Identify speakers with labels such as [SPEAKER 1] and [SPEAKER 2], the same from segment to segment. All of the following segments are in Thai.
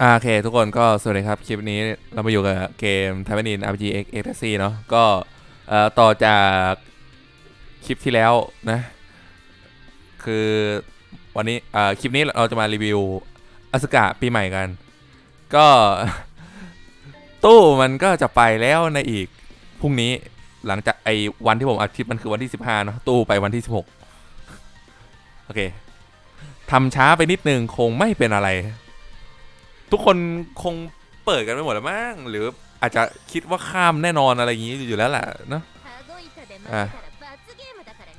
[SPEAKER 1] โอเค ทุกคนก็สวัสดีครับ คลิปนี้เรามาอยู่กับเกม t i m e n i n RPG X X Taxi เนาะก็ต่อจากคลิปที่แล้วนะ คือวันนี้คลิปนี้เราจะมารีวิวอสกาปีใหม่กัน ก็ ตู้มันก็จะไปแล้วในอีกพรุ่งนี้หลังจากไอ้วันที่ผมอัดคลิปมันคือวันที่ 15เนาะตู้ไปวันที่ 16 โอเคทำช้าไปนิดนึงคงไม่เป็นอะไร ทุกคนคงเปิดกันไปหมดแล้วมั้งหรืออาจจะคิดว่าข้ามแน่นอนอะไรอย่างนี้อยู่แล้วแหละเนอะ
[SPEAKER 2] อะ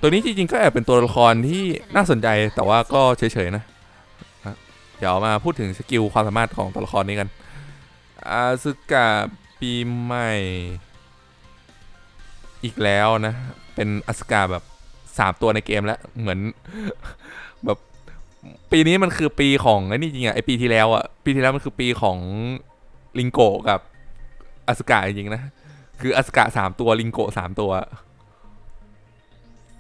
[SPEAKER 1] ตัวนี้จริงๆก็แอบเป็นตัวละครที่น่าสนใจแต่ว่าก็เฉยๆนะะเดี๋ยวมาพูดถึงสกิลความสามารถของตัวละครนี้กันอาซึกะปีใหม่อีกแล้วนะ เป็นอสกาแบบสามตัวในเกมแล้ว เหมือนแบบ ปีนี้มันคือปีของไอ้นี่จริงอะไอปีที่แล้วอะปีที่แล้วมันคือปีของลิงโกกับอสกาจริงๆนะ คืออสกาสามตัวลิงโกสามตัว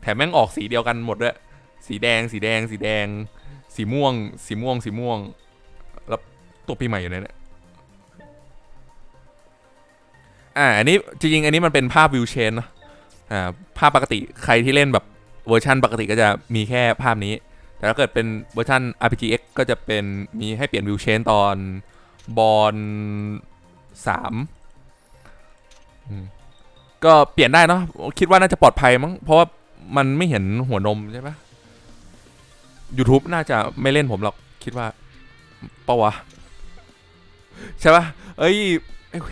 [SPEAKER 1] แถมแม่งออกสีเดียวกันหมดด้วยสีแดง สีแดง สีแดง สีม่วง สีม่วง สีม่วง แล้วตัวปีใหม่อยู่ไหนเนี่ยอ่าอันนี้จริงๆอันนี้มันเป็นภาพวิวเชนนอะอ่าภาพปกติใครที่เล่นแบบเวอร์ชันปกติก็จะมีแค่ภาพนี้ แต่ถ้าเกิดเป็นเวอร์ชัน RPGX ก็จะเป็นมีให้เปลี่ยนวิวเชนตอนบอลสามก็เปลี่ยนได้เนาะคิดว่าน่าจะปลอดภัยมั้งเพราะว่ามันไม่เห็นหัวนมใช่ปะ YouTube น่าจะไม่เล่นผมหรอกคิดว่าปะวะ ใช่ปะเอ้ย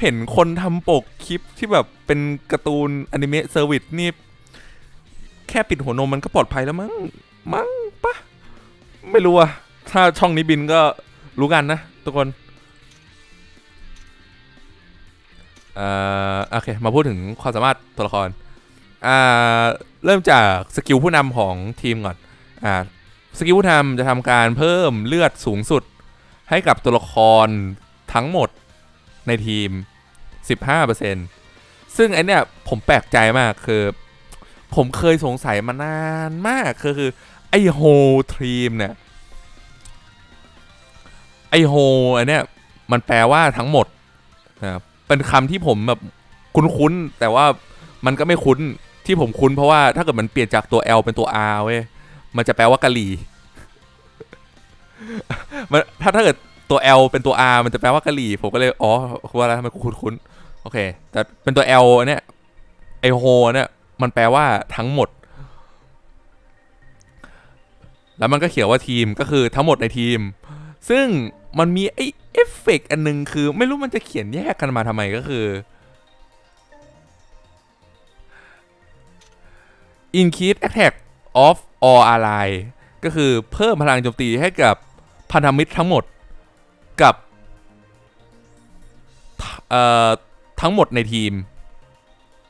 [SPEAKER 1] เห็นคนทำปกคลิปที่แบบเป็นการ์ตูนอนิเมะเซอร์วิสนี่ แค่ปิดหัวนมมันก็ปลอดภัยแล้วมั้งมั้ง ไม่รู้อะถ้าช่องนี้บินก็รู้กันนะ ทุกคนเอ่อโอเค มาพูดถึงความสามารถตัวละครอ่าเริ่มจากสกิลผู้นำของทีมก่อนอ่าสกิลผู้นำจะทำการเพิ่มเลือดสูงสุด ให้กับตัวละครทั้งหมดในทีม 15%ซึ่งไอเนี้ยผมแปลกใจมากคือ ผมเคยสงสัยมานานมากคือคือ ไอโฮทีมเนี่ย ไอโฮอันเนี้ยมันแปลว่าทั้งหมดนะครับเป็นคำที่ผมแบบคุ้นๆแต่ว่ามันก็ไม่คุ้นที่ผมคุ้นเพราะว่าถ้าเกิดมันเปลี่ยนจากตัว L เป็นตัว R เว้ยมันจะแปลว่ากะหรี่มันถ้าถ้าเกิดตัว L เป็นตัว R มันจะแปลว่ากะหรี่ผมก็เลยอ๋อคือว่าอะไรทำไมคุ้นๆโอเค แต่เป็นตัว L เนี่ยไอโฮเนี่ยมันแปลว่าทั้งหมด แล้วมันก็เขียนว่าทีมก็คือทั้งหมดในทีม ซึ่งมันมีไอเอฟเฟกต์อันหนึงคือไม่รู้มันจะเขียนแยกกันมาทำไมก็คือ increase attack of all ally ก็คือเพิ่มพลังโจมตีให้กับพันธมิตรทั้งหมดกับเอ่อทั้งหมดในทีม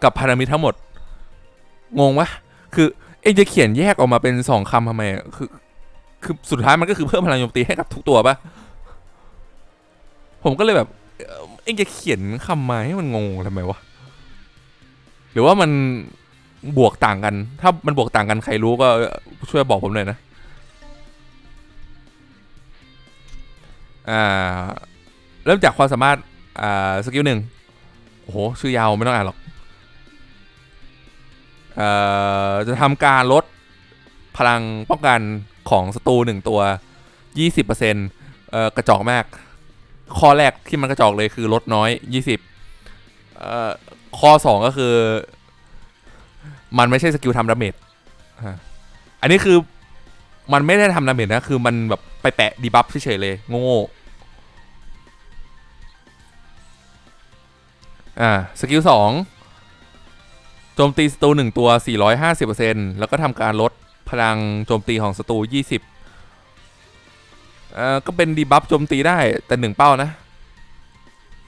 [SPEAKER 1] กับพันธมิตรทั้งหมด งงวะคือ เองจะเขียนแยกออกมาเป็นสองคำทำไมคือ คือสุดท้ายมันก็คือเพิ่มพลังโจมตีให้กับทุกตัวปะผมก็เลยแบบ เองจะเขียนคำมาให้มันงงทำไมวะ หรือว่ามันบวกต่างกัน ถ้ามันบวกต่างกันใครรู้ก็ช่วยบอกผมหน่อยนะ อ่า เริ่มจากความสามารถ อ่า สกิลหนึ่งโอ้โห ชื่อยาวไม่ต้องอ่านหรอก จะทำการลดพลังป้องกันของศัตรูหนึ่งตัว 20%เอ่อกระจอกมาก ข้อแรกที่มันกระจอกเลยคือลดน้อย 20เอ่อข้อ 2 ก็คือ มันไม่ใช่สกิลทำดาเมจอันนี้คือมันไม่ได้ทำดาเมจนะ คือมันแบบไปแปะดีบัฟเฉยๆเลยโง่อ่าสกิลสอง โจมตีศัตรูหนึ่งตัว 450%แล้วก็ทำการลดพลังโจมตีของศัตรู 20อ่าก็เป็นดีบัฟโจมตีได้แต่หนึ่งเป้านะ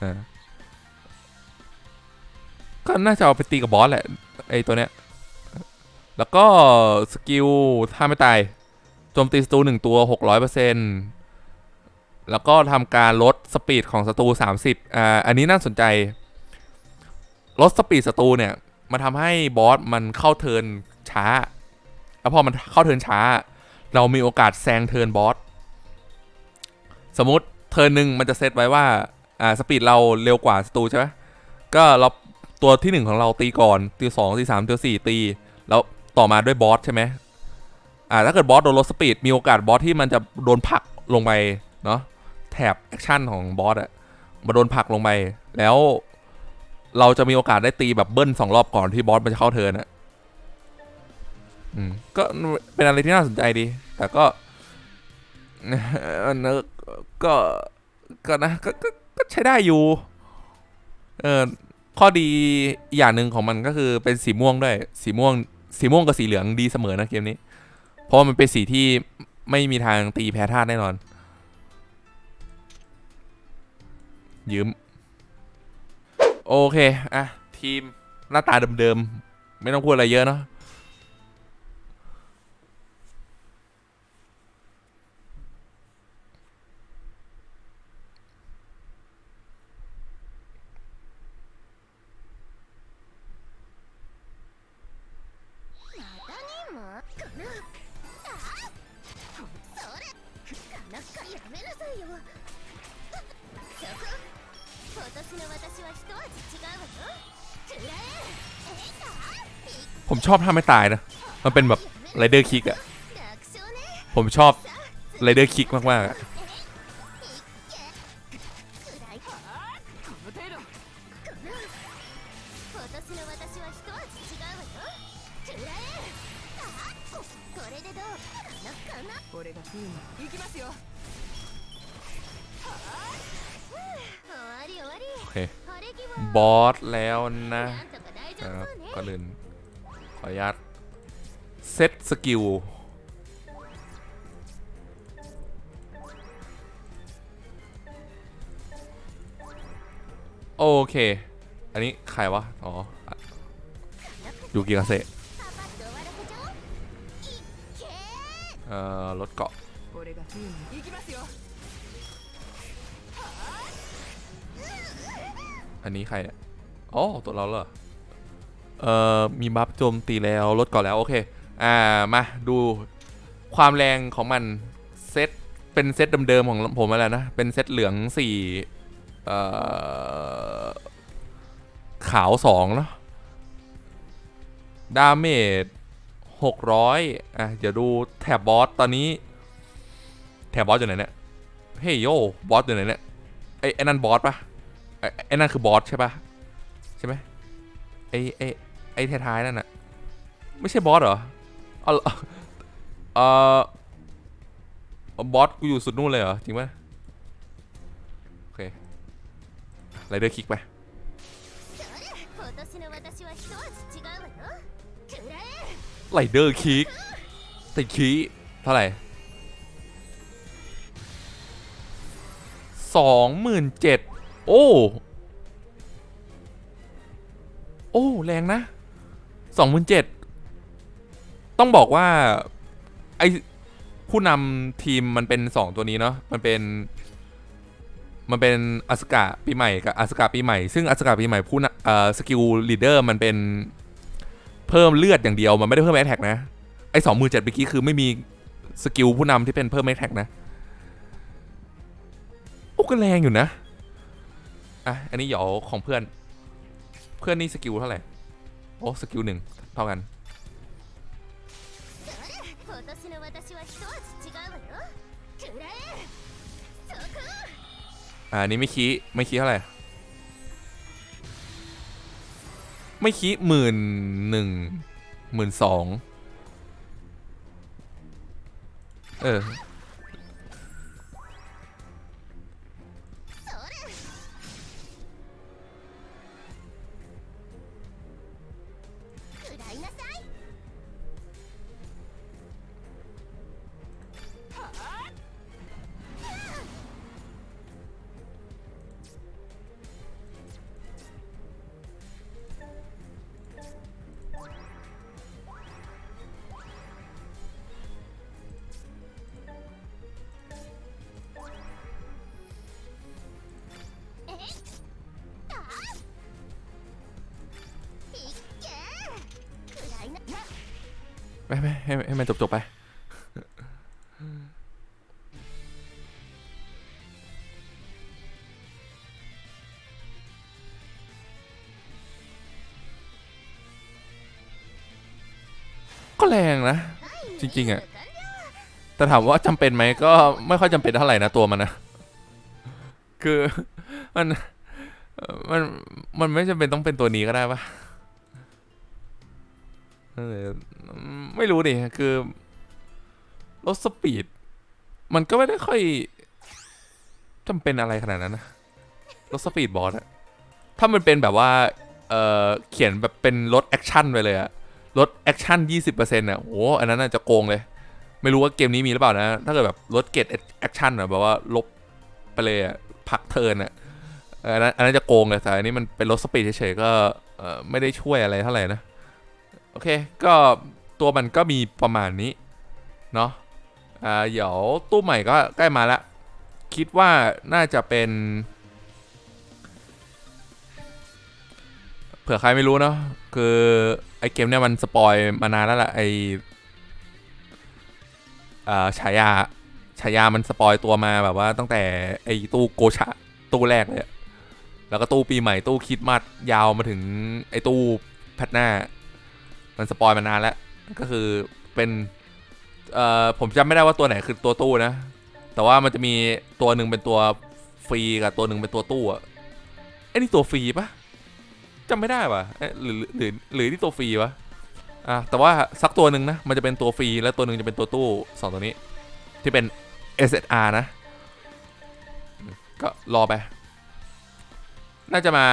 [SPEAKER 1] อ่าก็น่าจะเอาไปตีกับบอสแหละไอตัวเนี้ย แล้วก็สกิลถ้าไม่ตายโจมตีศัตรูหนึ่งตัวหกร้อยเปอร์เซ็นแล้วก็ทำการลดสปีดของศัตรูสามสิบอ่าอันนี้น่าสนใจ ลดสปีดศัตรูเนี่ย มันทำให้บอสมันเข้าเทินช้า แล้วพอมันเข้าเทินช้า เรามีโอกาสแซงเทินบอส สมมติเทินหนึ่งมันจะเซตไว้ว่า อ่า สปีดเราเร็วกว่าศัตรูใช่ไหมก็เราตัวที่หนึ่งของเราตีก่อนตีสองตีสามตีสี่ตี แล้วต่อมาด้วยบอสใช่ไหมอ่าถ้าเกิดบอสโดนลดสปีดมีโอกาสบอสที่มันจะโดนผลักลงไปเนาะแถบแอคชั่นของบอสอะมาโดนผลักลงไปแล้ว เราจะมีโอกาสได้ตีแบบเบิ้ลสองรอบก่อนที่บอสมันจะเข้าเทิร์นอะอืมก็เป็นอะไรที่น่าสนใจดี แต่ก็เออก็ก็นะก็ก็ใช้ได้อยู่ เออข้อดีอีกอย่างหนึ่งของมันก็คือเป็นสีม่วงด้วย สีม่วง สีม่วงกับสีเหลืองดีเสมอนะเกมนี้ เพราะว่ามันเป็นสีที่ไม่มีทางตีแพ้ธาตุแน่นอน ยืม โอเค อะ ทีมหน้าตาเดิมๆ ไม่ต้องพูดอะไรเยอะเนาะ ผมชอบท่าไม่ตายนะ มันเป็นแบบไรเดอร์คิกอะผมชอบไรเดอร์คิกมากๆอะโอเค บอสแล้วนะก็ลื่ขออนุญาตเซตสกิลโอเค อันนี้ใครวะ อ๋อยูกิกาเซเอ่อ รถเกาะ อันนี้ใครเนี่ยอ๋อตัวเราเหรอเอ่อมีบัฟโจมตีแล้วลดก่อนแล้ว โอเค อ่ามาดูความแรงของมันเซตเป็นเซตเดิมๆของผมมาแล้วนะ เป็นเซตเหลืองสี่เอ่อขาวสองเนาะดาเมจหกร้อยอะ เดี๋ยวดูแถบบอสตอนนี้ แถบบอสอยู่ไหนเนี่ย เฮ้ยโยบอสอยู่ไหนเนี่ยไอ้ไอ้นั่นบอสปะ ไอ้นั่นคือบอสใช่ปะใช่ไหมไอ้ไอ้ไอ้ทท้ายนั่นน่ะไม่ใช่บอสเหรอเอาเออบอสกูอยู่สุดนู่นเลยเหรอ จริงไหมโอเคไรเดอร์คลิกไปไรเดอร์คลิกติดคีเท่าไหร่สองหมื่นเจ็ด โอ้ โอ้ แรงนะสองหมื่นเจ็ดต้องบอกว่า ไอผู้นำทีมมันเป็นสองตัวนี้เนาะมันเป็น มันเป็นอสกาปีใหม่กับอสกาปีใหม่ ซึ่งอสกาปีใหม่ผู้นำเอ่อสกิลลีดเดอร์มันเป็นเพิ่มเลือดอย่างเดียว มันไม่ได้เพิ่มแอ t แท็กนะ ไอ้สองหมื่นเจ็ดเมื่อกี้คือไม่มีสกิลผู้นำที่เป็นเพิ่มแอ t แท็กนะ โอ้ก็แรงอยู่นะ อะ อันนี้เหยาของเพื่อน เพื่อนนี่สกิลเท่าไหร่ โอ้สกิลหนึ่งเท่ากัน อ่านี้ไม่คีไม่คีเท่าไหร่ ไม่คีหมื่นหนึ่งหมื่นสองเออ ไม่ไม่ให้ให้มันจบจบไป ก็แรงนะ จริง ๆอะแต่ถามว่าจำเป็นไหมก็ไม่ค่อยจำเป็นเท่าไหร่นะตัวมันนะคือมันมันมันไม่จำเป็นต้องเป็นตัวนี้ก็ได้ปะ ไม่รู้ดิคือรถสปีด มันก็ไม่ได้ค่อยจำเป็นอะไรขนาดนั้นนะรถสปีดบอสอะถ้ามันเป็นแบบว่าเออเขียนแบบเป็นรถแอคชั่นไปเลยอะรถแอคชั่นยี่สิบเปอร์เซ็นต์อะโอ้อันนั้นน่ะจะโกงเลย ไม่รู้ว่าเกมนี้มีหรือเปล่านะ ถ้าเกิดแบบลดเกรดแอคชั่นอะแบบว่าลบไปเลยอะพักเทินอะอันนั้นอันนั้นจะโกงเลยแต่อันนี้มันเป็นลดสปีดเฉยๆก็เออไม่ได้ช่วยอะไรเท่าไหร่นะ โอเค ก็ตัวมันก็มีประมาณนี้ เนาะอ่าเดี๋ยวตู้ใหม่ก็ใกล้มาละ คิดว่าน่าจะเป็น เผื่อใครไม่รู้เนาะคือ ไอเกมเนี่ยมันสปอยมานานแล้วล่ะไออ่อฉายาฉายามันสปอยตัวมาแบบว่าตั้งแต่ไอตู้โกชะตู้แรกเลยแล้วก็ตู้ปีใหม่ตู้คิดมัดยาวมาถึงไอตู้แพทหน้า มันสปอยมานานแล้ว ก็คือเป็นเอ่อผมจำไม่ได้ว่าตัวไหนคือตัวตู้นะ แต่ว่ามันจะมีตัวหนึ่งเป็นตัวฟรีกับตัวหนึ่งเป็นตัวตู้อะไอ้นี่ตัวฟรีปะจำไม่ได้ปะเอ๊ะหรือหรือหรือที่ตัวฟรีวะอะแต่ว่าสักตัวหนึ่งนะมันจะเป็นตัวฟรีแล้วตัวหนึ่งจะเป็นตัวตู้สองตัวนี้ ที่เป็น SSR นะ ก็รอไป น่าจะมา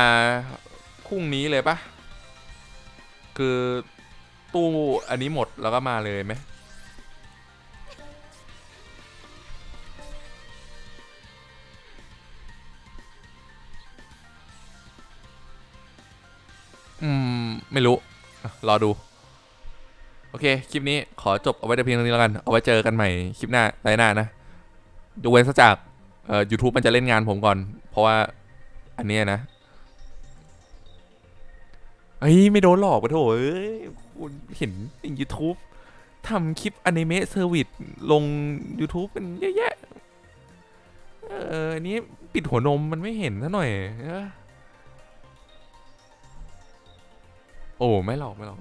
[SPEAKER 1] พรุ่งนี้เลยปะคือ ตู้อันนี้หมดแล้วก็มาเลยไหมอืม ไม่รู้ รอดู โอเค คลิปนี้ขอจบเอาไว้แต่เพียงเท่านี้แล้วกัน เอาไว้เจอกันใหม่คลิปหน้าไรหน้านะดูเว้นซะจากเอ่อ YouTube มันจะเล่นงานผมก่อน เพราะว่าอันเนี้ยนะเฮ้ยไม่โดนหลอกปะโถเอ้ย เห็นใน YouTube ทำคลิปอนิเมะเซอร์วิสลง YouTube เป็นเยอะแยะ เอออันนี้ปิดหัวนมมันไม่เห็นซะหน่อย โอ้ ไม่หลอก ไม่หลอก